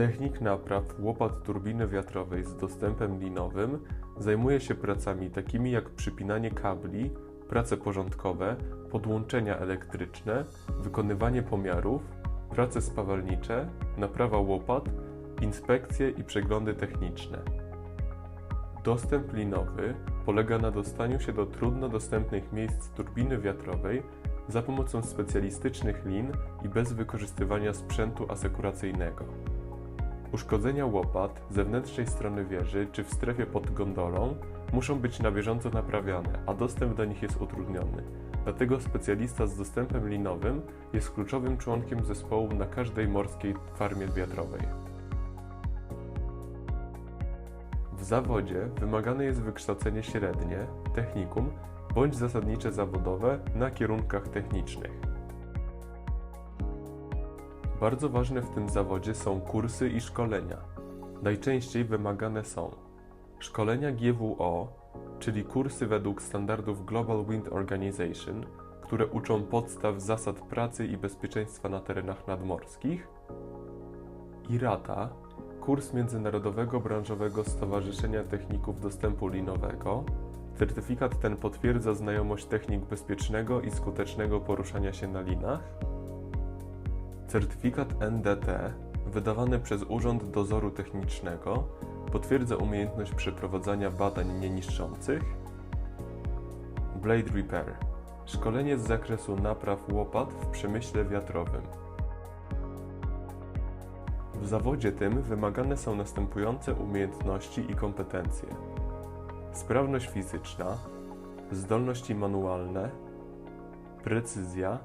Technik napraw łopat turbiny wiatrowej z dostępem linowym zajmuje się pracami takimi jak przypinanie kabli, prace porządkowe, podłączenia elektryczne, wykonywanie pomiarów, prace spawalnicze, naprawa łopat, inspekcje i przeglądy techniczne. Dostęp linowy polega na dostaniu się do trudno dostępnych miejsc turbiny wiatrowej za pomocą specjalistycznych lin i bez wykorzystywania sprzętu asekuracyjnego. Uszkodzenia łopat zewnętrznej strony wieży czy w strefie pod gondolą muszą być na bieżąco naprawiane, a dostęp do nich jest utrudniony. Dlatego specjalista z dostępem linowym jest kluczowym członkiem zespołu na każdej morskiej farmie wiatrowej. W zawodzie wymagane jest wykształcenie średnie, technikum bądź zasadnicze zawodowe na kierunkach technicznych. Bardzo ważne w tym zawodzie są kursy i szkolenia. Najczęściej wymagane są szkolenia GWO, czyli kursy według standardów Global Wind Organization, które uczą podstaw zasad pracy i bezpieczeństwa na terenach nadmorskich, IRATA, kurs Międzynarodowego Branżowego Stowarzyszenia Techników Dostępu Linowego. Certyfikat ten potwierdza znajomość technik bezpiecznego i skutecznego poruszania się na linach. Certyfikat NDT, wydawany przez Urząd Dozoru Technicznego, potwierdza umiejętność przeprowadzania badań nieniszczących. Blade Repair, szkolenie z zakresu napraw łopat w przemyśle wiatrowym. W zawodzie tym wymagane są następujące umiejętności i kompetencje: sprawność fizyczna, zdolności manualne, precyzja,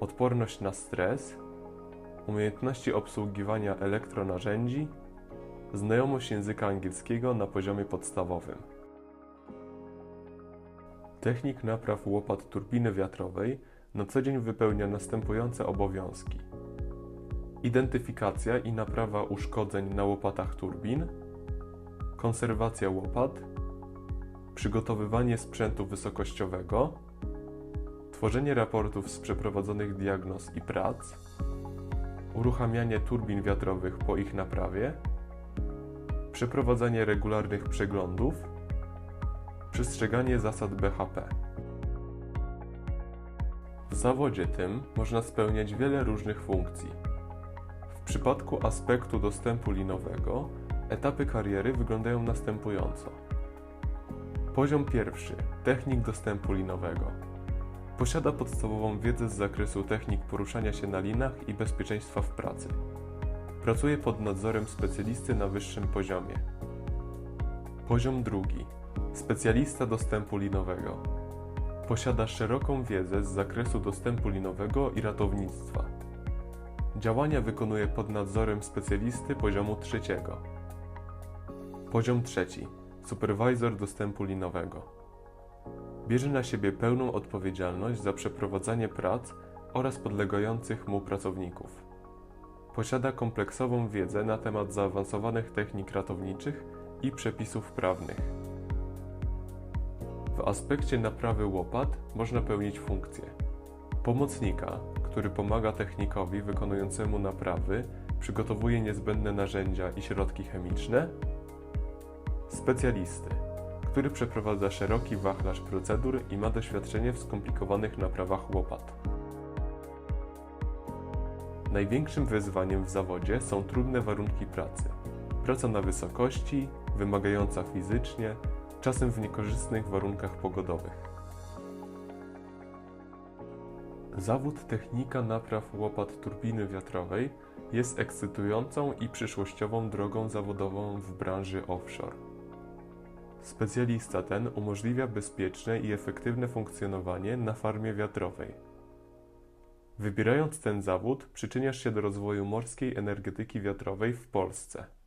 odporność na stres, umiejętności obsługiwania elektronarzędzi, znajomość języka angielskiego na poziomie podstawowym. Technik napraw łopat turbiny wiatrowej na co dzień wypełnia następujące obowiązki: identyfikacja i naprawa uszkodzeń na łopatach turbin, konserwacja łopat, przygotowywanie sprzętu wysokościowego, tworzenie raportów z przeprowadzonych diagnoz i prac, uruchamianie turbin wiatrowych po ich naprawie, przeprowadzanie regularnych przeglądów, przestrzeganie zasad BHP. W zawodzie tym można spełniać wiele różnych funkcji. W przypadku aspektu dostępu linowego etapy kariery wyglądają następująco. Poziom pierwszy technik dostępu linowego. Posiada podstawową wiedzę z zakresu technik poruszania się na linach i bezpieczeństwa w pracy. Pracuje pod nadzorem specjalisty na wyższym poziomie. Poziom drugi specjalista dostępu linowego. Posiada szeroką wiedzę z zakresu dostępu linowego i ratownictwa. Działania wykonuje pod nadzorem specjalisty poziomu trzeciego. Poziom trzeci supervisor dostępu linowego. Bierze na siebie pełną odpowiedzialność za przeprowadzanie prac oraz podlegających mu pracowników. Posiada kompleksową wiedzę na temat zaawansowanych technik ratowniczych i przepisów prawnych. W aspekcie naprawy łopat można pełnić funkcję pomocnika, który pomaga technikowi wykonującemu naprawy, przygotowuje niezbędne narzędzia i środki chemiczne, specjalisty, który przeprowadza szeroki wachlarz procedur i ma doświadczenie w skomplikowanych naprawach łopat. Największym wyzwaniem w zawodzie są trudne warunki pracy. Praca na wysokości, wymagająca fizycznie, czasem w niekorzystnych warunkach pogodowych. Zawód technika napraw łopat turbiny wiatrowej jest ekscytującą i przyszłościową drogą zawodową w branży offshore. Specjalista ten umożliwia bezpieczne i efektywne funkcjonowanie na farmie wiatrowej. Wybierając ten zawód, przyczyniasz się do rozwoju morskiej energetyki wiatrowej w Polsce.